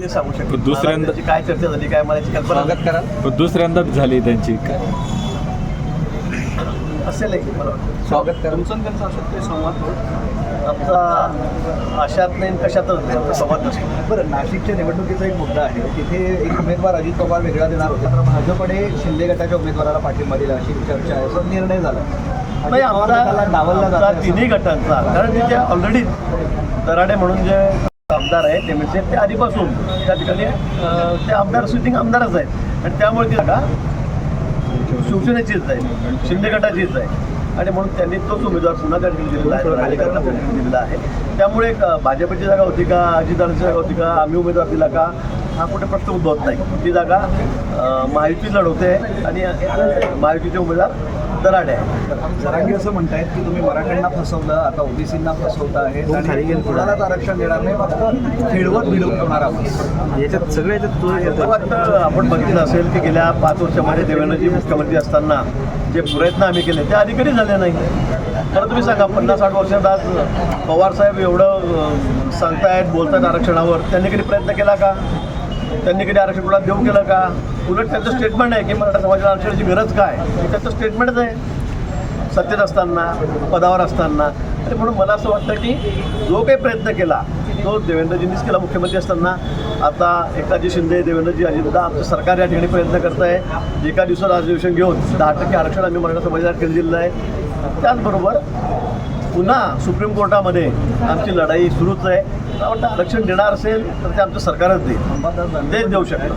ते सांगू शकतो. दुसऱ्यांदा- काय चर्चा झाली काय मला कल्पना पण दुसऱ्यांदाच झाली त्यांची. असेल की मला. स्वागत कराल तुमचं आणि त्यांचं असं ते संवाद आमचा आशात नाही कशातच नाही आमचा संवाद नसतो. बरं नाशिकच्या निवडणुकीचा एक मुद्दा आहे. तिथे एक उमेदवार अजित पवार वेगळा देणार होते. तर भाजपने शिंदे गटाच्या उमेदवाराला पाठिंबा दिला अशी चर्चा आहे. असा निर्णय झाला. नाही आमचा जातं तिन्ही गटांचा. कारण तिथे ऑलरेडी दराडे म्हणून जे आमदार आहेत ते म्हणजे ते आधीपासून. त्या ठिकाणी ते आमदार सिटिंग आमदारच आहेत. आणि त्यामुळे ती जागा शिवसेनेचीच आहे शिंदे गटाचीच आहे आणि म्हणून त्यांनी तोच उमेदवार पुन्हा त्या ठिकाणी दिलेला आहे. दराडेकरांना दिलेला आहे. त्यामुळे भाजपची जागा होती का अजितदारांची जागा होती का आम्ही उमेदवार दिला का हा कुठे प्रश्न उद्भवत नाही. ती जागा महायुती लढवते आणि महायुतीचे उमेदवार दराडे आहे. जरांगी असं म्हणतायत की तुम्ही मराठ्यांना फसवलं आता ओबीसींना फसवता आहे आणि कुणालाच आरक्षण देणार नाही फक्त खेळवत भिडवून ठेवणार आहोत. याच्यात सगळ्या याच्यात वाटतं आपण बघितलं असेल की गेल्या पाच वर्षामध्ये देवेंद्रजी मुख्यमंत्री असताना जे प्रयत्न आम्ही केले ते आधी कधी झाले नाही. तर तुम्ही सांगा पन्नास साठ वर्षात आज पवार साहेब एवढं सांगतायत बोलतायत आरक्षणावर त्यांनी कधी प्रयत्न केला का? त्यांनी कधी आरक्षण कुणाला देऊ केलं का? उलट त्यांचं स्टेटमेंट आहे की मराठा समाजाला आरक्षणाची गरज काय? हे त्यांचं स्टेटमेंटच आहे. सत्तेत असताना पदावर असताना. आणि म्हणून मला असं वाटतं की जो काही प्रयत्न केला तो देवेंद्रजींनीच केला. मुख्यमंत्री असताना आता एकाजी शिंदे देवेंद्रजी अजितदा आमचं सरकार या ठिकाणी प्रयत्न करत आहे. एका दिवसात अधिवेशन घेऊन दहा टक्के आरक्षण आम्ही मराठा समाजाला केलं दिलेलं आहे. त्याचबरोबर पुन्हा सुप्रीम कोर्टामध्ये आमची लढाई सुरूच आहे. वाटतं आरक्षण देणार असेल तर ते आमचं सरकारच देईल. तेच देऊ शकतो